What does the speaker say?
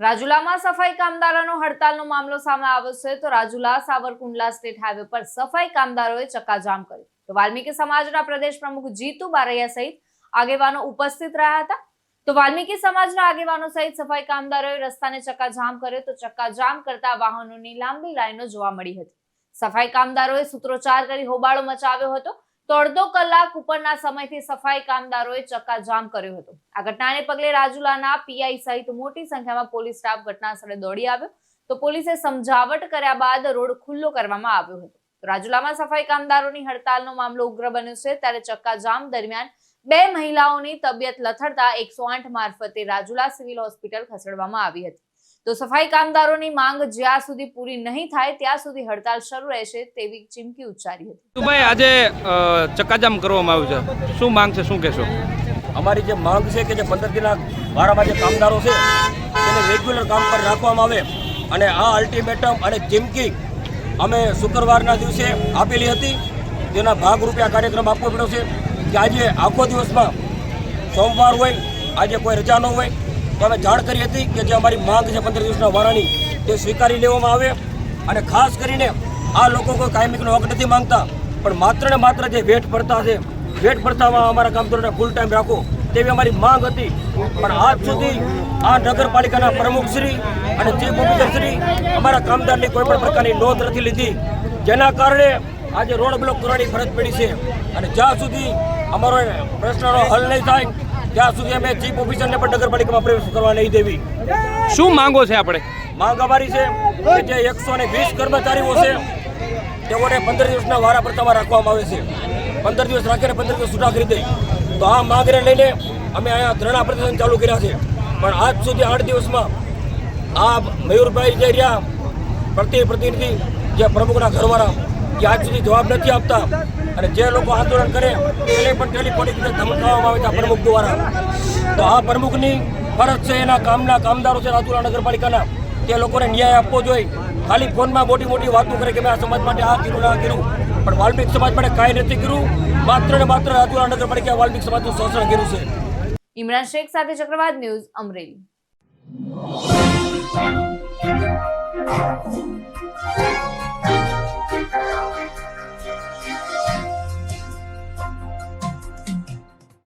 રાજુલામાં સફાઈ કામદારોનો હડતાલનો મામલો સામે આવ્યો છે તો રાજુલા સાવરકુંડલા સ્ટેટ હાઈવે પર સફાઈ કામદારોએ ચક્કાજામ કર્યો. તો વાલ્મીકી સમાજના પ્રદેશ પ્રમુખ જીતુ બારૈયા સહિત આગેવાનો ઉપસ્થિત રહ્યા હતા. તો વાલ્મીકી સમાજના આગેવાનો સહિત સફાઈ કામદારોએ રસ્તાને ચક્કાજામ કર્યો તો ચક્કાજામ કરતા વાહનોની લાંબી લાઈનો જોવા મળી હતી. સફાઈ કામદારોએ સૂત્રોચ્ચાર કરી હોબાળો મચાવ્યો હતો અડધો કલાક ઉપરના સમયથી સફાઈ કામદારોએ ચક્કાજામ કર્યો હતો. આ ઘટનાને પગલે રાજુલાના પીઆઈ સહિત મોટી સંખ્યામાં પોલીસ સ્ટાફ ઘટના સ્થળે દોડી આવ્યો. તો પોલીસે સમજાવટ કર્યા બાદ રોડ ખુલ્લો કરવામાં આવ્યો હતો. રાજુલામાં સફાઈ કામદારોની હડતાલનો મામલો ઉગ્ર બન્યો છે. ત્યારે ચક્કાજામ દરમિયાન બે મહિલાઓની તબિયત લથડતા એકસો આઠ મારફતે રાજુલા સિવિલ હોસ્પિટલ ખસેડવામાં આવી હતી. તો સફાઈ કામદારોની માંગ જ્યાં સુધી પૂરી નહીં થાય ત્યાં સુધી હડતાલ શરૂ રહેશે તેવી ચીમકી ઉચ્ચારી હતી. ભાઈ આજે ચકાજામ કરવામાં આવ્યું છે. શું માંગ છે શું કહેશો? અમારી જે માંગ છે કે જે પંદર દિના વારામાં જે કામદારો છે તેને રેગ્યુલર કામ પર રાખવામાં આવે. અને આ અલ્ટિમેટમ અને ચીમકી અમે શુક્રવારના દિવસે આપેલી હતી. તેના ભાગરૂપે આ કાર્યક્રમ આપવો પડ્યો છે કે આજે આખો દિવસમાં સોમવાર હોય આજે કોઈ રજા ન હોય તો અમે જાણ કરી હતી કે જે અમારી માંગ છે પંદર દિવસના વારાની, તે સ્વીકારી લેવામાં આવે અને ખાસ કરીને આ લોકો કોઈ કાયમિકનો હક નથી માંગતા, પણ માત્ર ને માત્ર જે વેઠ પડતા છે વેઠ પડતામાં અમારા કામદારોને ફૂલ ટાઈમ રાખો તેવી અમારી માંગ હતી. પણ આજ સુધી આ નગરપાલિકાના પ્રમુખશ્રી અને ચીફ ઓફિસરશ્રી અમારા કામદારની કોઈ પણ પ્રકારની નોંધ નથી લીધી. જેના કારણે આજે રોડ બ્લોક કરવાની ફરજ પડી છે. અને જ્યાં સુધી અમારો પ્રશ્નનો હલ નહીં થાય ત્યાં સુધી અમે ચીફ ઓફિસરને પણ નગરપાલિકામાં પ્રવેશ કરવા નહીં દેવી. શું માંગો છે આપણે? માંગ અમારી છે કે જે એકસો ને વીસ કર્મચારીઓ છે તેઓને પંદર દિવસના વારા પ્રતામાં રાખવામાં આવે છે. પંદર દિવસ રાખીને પંદર દિવસ છૂટા કરી દે. તો આ માંગને લઈને અમે અહીંયા ધરણા પ્રદર્શન ચાલુ કર્યા છે. પણ આજ સુધી આઠ દિવસમાં આ મયુરભાઈ જે રહ્યા પ્રતિ પ્રતિનિધિ જે પ્રમુખના ઘરવાળા એ આજ સુધી જવાબ નથી આપતા. અને જે લોકો આંદોલન કરે તેને પણ ટેલિફોનિક રીતે ધમકાવવામાં આવે છે આ પ્રમુખ દ્વારા. તો આ પ્રમુખની ફરજ છે એના કામના કામદારો છે રાજુલા નગરપાલિકાના. તે લોકોને ન્યાય આપવો જોઈએ. ખાલી ફોનમાં મોટી મોટી વાતો કરે કે મેં આ સમાજ માટે આ કર્યું આ કર્યું. પણ વાલ્મિક સમાજ માટે કાંઈ નથી કર્યું. માત્ર ને માત્ર રાજુલા નગરપાલિકા વાલ્મિક સમાજનું શોષણ કર્યું છે. ઇમરાન શેખ સાથે ચક્રવાત ન્યૂઝ અમરેલી.